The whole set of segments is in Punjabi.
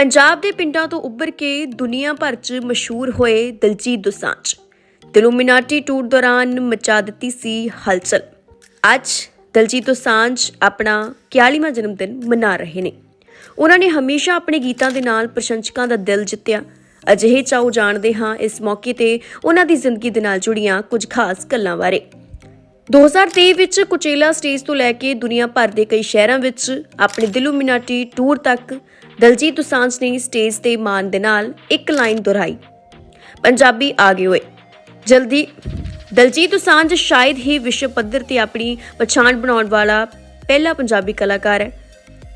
ਪੰਜਾਬ ਦੇ ਪਿੰਡਾਂ ਤੋਂ ਉੱਭਰ ਕੇ ਦੁਨੀਆ ਭਰ 'ਚ ਮਸ਼ਹੂਰ ਹੋਏ ਦਿਲਜੀਤ ਦੋਸਾਂਝ। ਦਿਲੂਮੀਨਾਟੀ ਟੂਰ ਦੌਰਾਨ ਮਚਾ ਦਿੱਤੀ ਸੀ ਹਲਚਲ। ਅੱਜ ਦਿਲਜੀਤ ਦੋਸਾਂਝ ਆਪਣਾ 41ਵਾਂ ਜਨਮ ਦਿਨ ਮਨਾ ਰਹੇ ਨੇ। ਉਹਨਾਂ ਨੇ ਹਮੇਸ਼ਾ ਆਪਣੇ ਗੀਤਾਂ ਦੇ ਨਾਲ ਪ੍ਰਸ਼ੰਸਕਾਂ ਦਾ ਦਿਲ ਜਿੱਤਿਆ। ਅਜਿਹੇ ਚਾਉ ਜਾਣਦੇ ਹਾਂ ਇਸ ਮੌਕੇ ਤੇ ਉਹਨਾਂ ਦੀ ਜ਼ਿੰਦਗੀ ਦੇ ਨਾਲ ਜੁੜੀਆਂ ਕੁਝ ਖਾਸ ਗੱਲਾਂ ਬਾਰੇ। 2023 ਵਿੱਚ ਕੁਚੇਲਾ ਸਟੇਜ ਤੋਂ ਲੈ ਕੇ ਦੁਨੀਆ ਭਰ ਦੇ ਕਈ ਸ਼ਹਿਰਾਂ ਵਿੱਚ ਆਪਣੇ ਦਿਲੂਮੀਨਾਟੀ ਟੂਰ ਤੱਕ, ਦਲਜੀਤ ਦੋਸਾਂਝ ਨੇ ਸਟੇਜ ਤੇ ਮਾਨ ਦੇ ਨਾਲ ਇੱਕ ਲਾਈਨ ਦੁਹਰਾਈ। ਪੰਜਾਬੀ ਆ ਗਏ ਹੋਏ। ਜਲਦੀ, ਦਲਜੀਤ ਦੋਸਾਂਝ ਸ਼ਾਇਦ ਹੀ ਵਿਸ਼ਵ ਪੱਧਰ ਤੇ ਆਪਣੀ ਪਛਾਣ ਬਣਾਉਣ ਵਾਲਾ ਪਹਿਲਾ ਪੰਜਾਬੀ ਕਲਾਕਾਰ ਹੈ।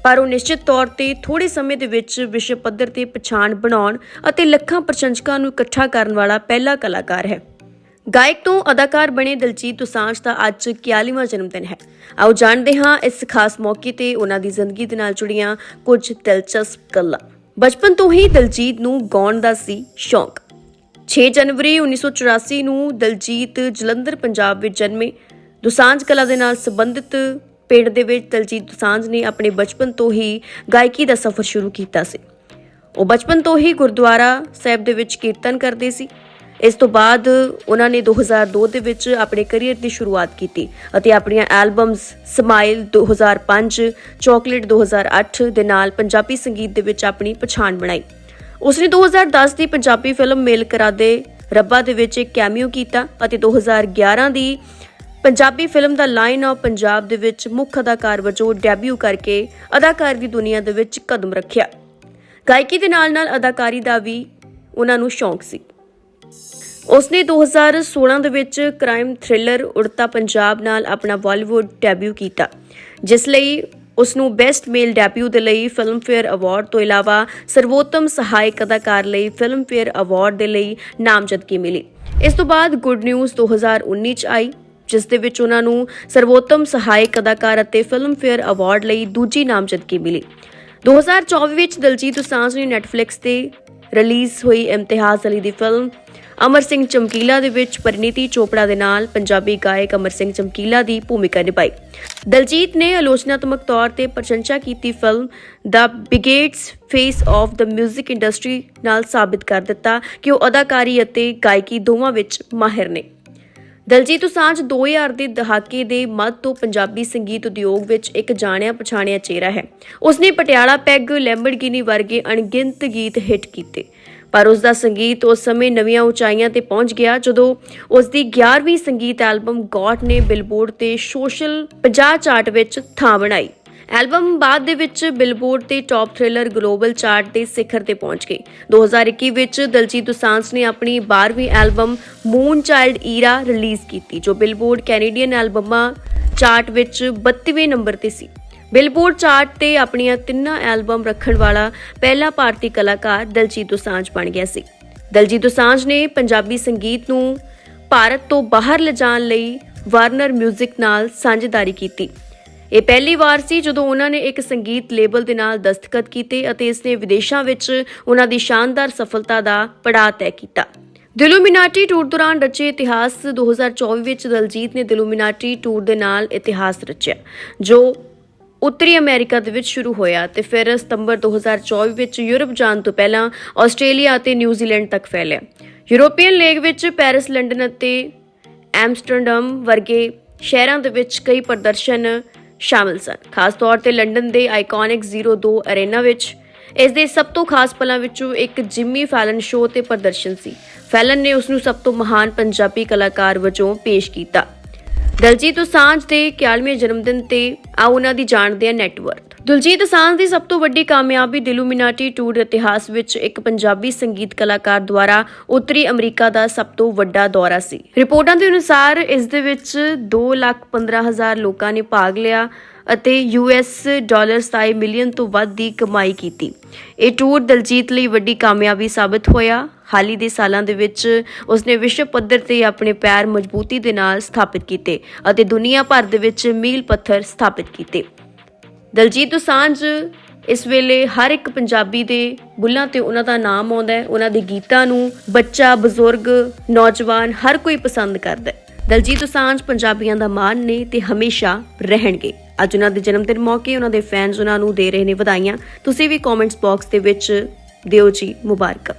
ਪਰ ਉਹ ਨਿਸ਼ਚਿਤ ਤੌਰ ਤੇ ਥੋੜੇ ਸਮੇਂ ਦੇ ਵਿੱਚ ਵਿਸ਼ਵ ਪੱਧਰ ਤੇ ਪਛਾਣ ਬਣਾਉਣ ਅਤੇ ਲੱਖਾਂ ਪ੍ਰਸ਼ੰਸਕਾਂ ਨੂੰ ਇਕੱਠਾ ਕਰਨ ਵਾਲਾ ਪਹਿਲਾ ਕਲਾਕਾਰ ਹੈ। ਗਾਇਕ ਤੋਂ ਅਦਾਕਾਰ ਬਣੇ ਦਲਜੀਤ ਦੁਸਾਂਝ ਦਾ ਅੱਜ 41ਵਾਂ ਜਨਮ ਦਿਨ ਹੈ। ਆਓ ਜਾਣਦੇ ਹਾਂ ਇਸ ਖਾਸ ਮੌਕੇ ਤੇ ਉਹਨਾਂ ਦੀ ਜ਼ਿੰਦਗੀ ਦੇ ਨਾਲ ਜੁੜੀਆਂ ਕੁਝ ਦਿਲਚਸਪ ਗੱਲਾਂ। ਬਚਪਨ ਤੋਂ ਹੀ ਦਲਜੀਤ ਨੂੰ ਗਾਉਣ ਦਾ ਸੀ ਸ਼ੌਂਕ। 6 ਜਨਵਰੀ 1984 ਨੂੰ ਦਲਜੀਤ ਜਲੰਧਰ, ਪੰਜਾਬ ਵਿੱਚ ਜਨਮੇ। ਦੁਸਾਂਝ ਕਲਾ ਦੇ ਨਾਲ ਸੰਬੰਧਿਤ ਪਿੰਡ ਦੇ ਵਿੱਚ ਦਲਜੀਤ ਦੁਸਾਂਝ ਨੇ ਆਪਣੇ ਬਚਪਨ ਤੋਂ ਹੀ ਗਾਇਕੀ ਦਾ ਸਫ਼ਰ ਸ਼ੁਰੂ ਕੀਤਾ ਸੀ। ਉਹ ਬਚਪਨ ਤੋਂ ਹੀ ਗੁਰਦੁਆਰਾ ਸਾਹਿਬ ਦੇ ਵਿੱਚ ਕੀਰਤਨ ਕਰਦੇ ਸੀ। ਇਸ ਤੋਂ ਬਾਅਦ ਉਹਨਾਂ ਨੇ 2002 ਦੇ ਵਿੱਚ ਆਪਣੇ ਕੈਰੀਅਰ ਦੀ ਸ਼ੁਰੂਆਤ ਕੀਤੀ ਅਤੇ ਆਪਣੀਆਂ ਐਲਬਮਸ ਸਮਾਈਲ 2005 ਚਾਕਲੇਟ 2008 ਦੇ ਨਾਲ ਪੰਜਾਬੀ ਸੰਗੀਤ ਦੇ ਵਿੱਚ ਆਪਣੀ ਪਛਾਣ ਬਣਾਈ। ਉਸਨੇ 2010 ਦੀ ਪੰਜਾਬੀ ਫਿਲਮ ਮੇਲ ਕਰਾ ਦੇ ਰੱਬਾ ਦੇ ਵਿੱਚ ਇੱਕ ਕੈਮੀਓ ਕੀਤਾ ਅਤੇ 2011 ਦੀ ਪੰਜਾਬੀ ਫਿਲਮ ਦਾ ਲਾਈਨ ਆਫ ਪੰਜਾਬ ਦੇ ਵਿੱਚ ਮੁੱਖ ਅਦਾਕਾਰ ਵਜੋਂ ਡੈਬਿਊ ਕਰਕੇ ਅਦਾਕਾਰ ਦੀ ਦੁਨੀਆ ਦੇ ਵਿੱਚ ਕਦਮ ਰੱਖਿਆ। ਗਾਇਕੀ ਦੇ ਨਾਲ-ਨਾਲ ਅਦਾਕਾਰੀ ਦਾ ਵੀ ਉਹਨਾਂ ਨੂੰ ਸ਼ੌਂਕ ਸੀ। ਉਸਨੇ 2016 ਦੇ ਵਿੱਚ ਕ੍ਰਾਈਮ ਥ੍ਰਿਲਰ ਉੜਤਾ ਪੰਜਾਬ ਨਾਲ ਆਪਣਾ ਬਾਲੀਵੁੱਡ ਡੈਬਿਊ ਕੀਤਾ, ਜਿਸ ਲਈ ਉਸ ਨੂੰ ਬੈਸਟ ਮੇਲ ਡੈਬਿਊ ਦੇ ਲਈ ਫਿਲਮਫੇਅਰ ਅਵਾਰਡ ਤੋਂ ਇਲਾਵਾ ਸਰਵੋਤਮ ਸਹਾਇਕ ਅਦਾਕਾਰ ਲਈ ਫਿਲਮਫੇਅਰ ਅਵਾਰਡ ਦੇ ਲਈ ਨਾਮਜ਼ਦਗੀ ਮਿਲੀ। ਇਸ ਤੋਂ ਬਾਅਦ ਗੁੱਡ ਨਿਊਜ਼ 2019 ਚ ਆਈ, ਜਿਸ ਦੇ ਵਿੱਚ ਉਹਨਾਂ ਨੂੰ ਸਰਵੋਤਮ ਸਹਾਇਕ ਅਦਾਕਾਰ ਅਤੇ ਫਿਲਮਫੇਅਰ ਅਵਾਰਡ ਲਈ ਦੂਜੀ ਨਾਮਜ਼ਦਗੀ ਮਿਲੀ। 2024 ਵਿੱਚ ਦਲਜੀਤ ਦੋਸਾਂਝ ਨੇ ਨੈਟਫਲਿਕਸ ਤੇ ਰਿਲੀਜ਼ ਹੋਈ ਇਮਤਿਹਾਜ਼ ਅਲੀ ਦੀ ਫਿਲਮ। ਅਮਰ ਸਿੰਘ ਚਮਕੀਲਾ ਦੇ ਵਿੱਚ ਪਰਿਨੀਤੀ ਚੋਪੜਾ ਦੇ ਨਾਲ ਪੰਜਾਬੀ ਗਾਇਕ ਅਮਰ ਸਿੰਘ ਚਮਕੀਲਾ ਦੀ ਭੂਮਿਕਾ ਨਿਭਾਈ। ਦਲਜੀਤ ਨੇ ਆਲੋਚਨਾਤਮਕ ਤੌਰ ਤੇ ਪ੍ਰਸ਼ੰਸਾ ਕੀਤੀ film the biggest face of the 뮤직 industry ਨਾਲ ਸਾਬਿਤ ਕਰ ਦਿੱਤਾ ਕਿ ਉਹ ਅਦਾਕਾਰੀ ਅਤੇ ਗਾਇਕੀ ਦੋਵਾਂ ਵਿੱਚ ਮਾਹਿਰ ਨੇ। ਦਲਜੀਤ ਦੋਸਾਂਝ 2000 ਦੇ ਦਹਾਕੇ ਦੇ ਮੱਧ ਤੋਂ ਪੰਜਾਬੀ ਸੰਗੀਤ ਉਦਯੋਗ ਵਿੱਚ ਇੱਕ ਜਾਣਿਆ ਪਛਾਣਿਆ ਚਿਹਰਾ ਹੈ। ਉਸਨੇ ਪਟਿਆਲਾ ਪੈਗ ਲੈਂਬਰਗਿਨੀ ਵਰਗੇ ਅਣਗਿਣਤ ਗੀਤ ਹਿੱਟ ਕੀਤੇ। ਪਰ ਉਸ ਦਾ ਸੰਗੀਤ ਉਸ ਸਮੇਂ ਨਵੀਆਂ ਉਚਾਈਆਂ ਤੇ ਪਹੁੰਚ ਗਿਆ ਜਦੋਂ ਉਸ ਦੀ 11ਵੀਂ ਸੰਗੀਤ ਐਲਬਮ ਗੋਟ ਨੇ ਬਿਲਬੋਰਡ ਤੇ ਸੋਸ਼ਲ 50 ਚਾਰਟ ਵਿੱਚ ਥਾਂ ਬਣਾਈ। ਐਲਬਮ ਬਾਅਦ ਦੇ ਵਿੱਚ ਬਿਲਬੋਰਡ ਤੇ ਟੌਪ ਥ੍ਰਿਲਰ ਗਲੋਬਲ ਚਾਰਟ ਦੇ ਸਿਖਰ ਤੇ ਪਹੁੰਚ ਗਈ। 2021 ਵਿੱਚ ਦਲਜੀਤ ਦੋਸਾਂਝ ਨੇ ਆਪਣੀ 12ਵੀਂ album moon child era release ਕੀਤੀ, ਜੋ ਬਿਲਬੋਰਡ ਕੈਨੇਡੀਅਨ ਐਲਬਮਾਂ ਚਾਰਟ ਵਿੱਚ 32ਵੇਂ ਨੰਬਰ ਤੇ ਸੀ। ਬਿਲਬੋਰਡ ਚਾਰਟ ਤੇ ਆਪਣੀਆਂ ਤਿੰਨਾਂ ਐਲਬਮ ਰੱਖਣ ਵਾਲਾ ਪਹਿਲਾ ਭਾਰਤੀ ਕਲਾਕਾਰ ਦਲਜੀਤ ਦੋਸਾਂਝ ਬਣ ਗਿਆ ਸੀ। ਦਲਜੀਤ ਦੋਸਾਂਝ ਨੇ ਪੰਜਾਬੀ ਸੰਗੀਤ ਨੂੰ ਭਾਰਤ ਤੋਂ ਬਾਹਰ ਲਿਜਾਣ ਲਈ ਵਾਰਨਰ 뮤직 ਨਾਲ ਸਾਂਝੇਦਾਰੀ ਕੀਤੀ। ਇਹ ਪਹਿਲੀ ਵਾਰ ਸੀ ਜਦੋਂ ਉਹਨਾਂ ਨੇ ਇੱਕ ਸੰਗੀਤ ਲੇਬਲ ਦੇ ਨਾਲ ਦਸਤਖਤ ਕੀਤੇ ਅਤੇ ਇਸ ਨੇ ਵਿਦੇਸ਼ਾਂ ਵਿੱਚ ਉਹਨਾਂ ਦੀ ਸ਼ਾਨਦਾਰ ਸਫਲਤਾ ਦਾ ਪੜਾਅ ਤੈਅ ਕੀਤਾ। ਦਿਲੂਮੀਨਾਟੀ ਟੂਰ ਦੌਰਾਨ ਰਚੇ ਇਤਿਹਾਸ 2024 ਵਿੱਚ ਦਲਜੀਤ ਨੇ ਦਿਲੂਮੀਨਾਟੀ ਟੂਰ ਦੇ ਨਾਲ ਇਤਿਹਾਸ ਰਚਿਆ, ਜੋ ਉੱਤਰੀ ਅਮਰੀਕਾ ਦੇ ਵਿੱਚ ਸ਼ੁਰੂ ਹੋਇਆ ਤੇ ਫਿਰ ਸਤੰਬਰ 2024 ਵਿੱਚ ਯੂਰਪ ਜਾਣ ਤੋਂ ਪਹਿਲਾਂ ਆਸਟ੍ਰੇਲੀਆ ਅਤੇ ਨਿਊਜ਼ੀਲੈਂਡ ਤੱਕ ਫੈਲਿਆ। ਯੂਰੋਪੀਅਨ ਲੀਗ ਵਿੱਚ ਪੈਰਿਸ, ਲੰਡਨ ਅਤੇ ਐਮਸਟਰਡਮ ਵਰਗੇ ਸ਼ਹਿਰਾਂ ਦੇ ਵਿੱਚ ਕਈ ਪ੍ਰਦਰਸ਼ਨ ਸ਼ਾਮਲ ਸਨ। ਖਾਸ ਤੌਰ ਤੇ ਲੰਡਨ ਦੇ ਆਈਕੋਨਿਕ 02 ਅਰੇਨਾ ਵਿੱਚ। ਇਸ ਦੇ ਸਭ ਤੋਂ ਖਾਸ ਪਲਾਂ ਵਿੱਚੋਂ ਇੱਕ ਜਿਮੀ ਫੈਲਨ ਸ਼ੋਅ ਤੇ ਪ੍ਰਦਰਸ਼ਨ ਸੀ। ਫੈਲਨ ਨੇ ਉਸ ਨੂੰ ਸਭ ਤੋਂ ਮਹਾਨ ਪੰਜਾਬੀ ਕਲਾਕਾਰ ਵਜੋਂ ਪੇਸ਼ ਕੀਤਾ। ਦਲਜੀਤ ਦੋਸਾਂਝ ਦੇ 41ਵੇਂ ਜਨਮ ਦਿਨ ਤੇ ਆਓ ਉਹਨਾਂ ਦੀ ਜਾਣਦੇ ਹਾਂ ਨੈਟਵਰਕ ਦਿਲਜੀਤ ਦੋਸਾਂਝ ਦੀ ਸਭ ਤੋਂ ਵੱਡੀ ਕਾਮਯਾਬੀ ਦਿਲੂਮੀਨਾਟੀ ਟੂਰ ਇਤਿਹਾਸ ਵਿੱਚ ਇੱਕ ਪੰਜਾਬੀ ਸੰਗੀਤ ਕਲਾਕਾਰ ਦੁਆਰਾ ਉੱਤਰੀ ਅਮਰੀਕਾ ਦਾ ਸਭ ਤੋਂ ਵੱਡਾ ਦੌਰਾ ਸੀ। ਰਿਪੋਰਟਾਂ ਦੇ ਅਨੁਸਾਰ ਇਸ ਦੇ ਵਿੱਚ 215000 ਲੋਕਾਂ ਨੇ ਭਾਗ ਲਿਆ ਅਤੇ ਯੂਐਸ ਡਾਲਰ 27 ਮਿਲੀਅਨ ਤੋਂ ਵੱਧ ਦੀ ਕਮਾਈ ਕੀਤੀ। ਇਹ ਟੂਰ ਦਲਜੀਤ ਲਈ ਵੱਡੀ ਕਾਮਯਾਬੀ ਸਾਬਤ ਹੋਇਆ। ਹਾਲੀ ਦੇ ਸਾਲਾਂ ਦੇ ਵਿੱਚ ਉਸਨੇ ਵਿਸ਼ਵ ਪੱਧਰ ਤੇ ਆਪਣੇ ਪੈਰ ਮਜ਼ਬੂਤੀ ਦੇ ਨਾਲ ਸਥਾਪਿਤ ਕੀਤੇ ਅਤੇ ਦੁਨੀਆ ਭਰ ਦੇ ਵਿੱਚ ਮੀਲ ਪੱਥਰ ਸਥਾਪਿਤ ਕੀਤੇ। ਦਲਜੀਤ ਦੋਸਾਂਝ ਇਸ ਵੇਲੇ ਹਰ ਇੱਕ ਪੰਜਾਬੀ ਦੇ ਬੁੱਲਾਂ ਤੇ ਉਹਨਾਂ ਦਾ ਨਾਮ ਆਉਂਦਾ ਹੈ, ਉਹਨਾਂ ਦੇ ਗੀਤਾਂ ਨੂੰ ਬੱਚਾ, ਬਜ਼ੁਰਗ, ਨੌਜਵਾਨ ਹਰ ਕੋਈ ਪਸੰਦ ਕਰਦਾ ਹੈ। ਦਲਜੀਤ ਦੋਸਾਂਝ ਪੰਜਾਬੀਆਂ ਦਾ ਮਾਣ ਨੇ ਤੇ ਹਮੇਸ਼ਾ ਰਹਿਣਗੇ। ਅੱਜ ਉਹਨਾਂ ਦੇ ਜਨਮ ਦਿਨ ਮੌਕੇ ਉਹਨਾਂ ਦੇ ਫੈਨਸ ਉਹਨਾਂ ਨੂੰ ਦੇ ਰਹੇ ਨੇ ਵਧਾਈਆਂ। ਤੁਸੀਂ ਵੀ ਕਮੈਂਟਸ ਬਾਕਸ ਦੇ ਵਿੱਚ ਦਿਓ ਜੀ ਮੁਬਾਰਕਾਂ।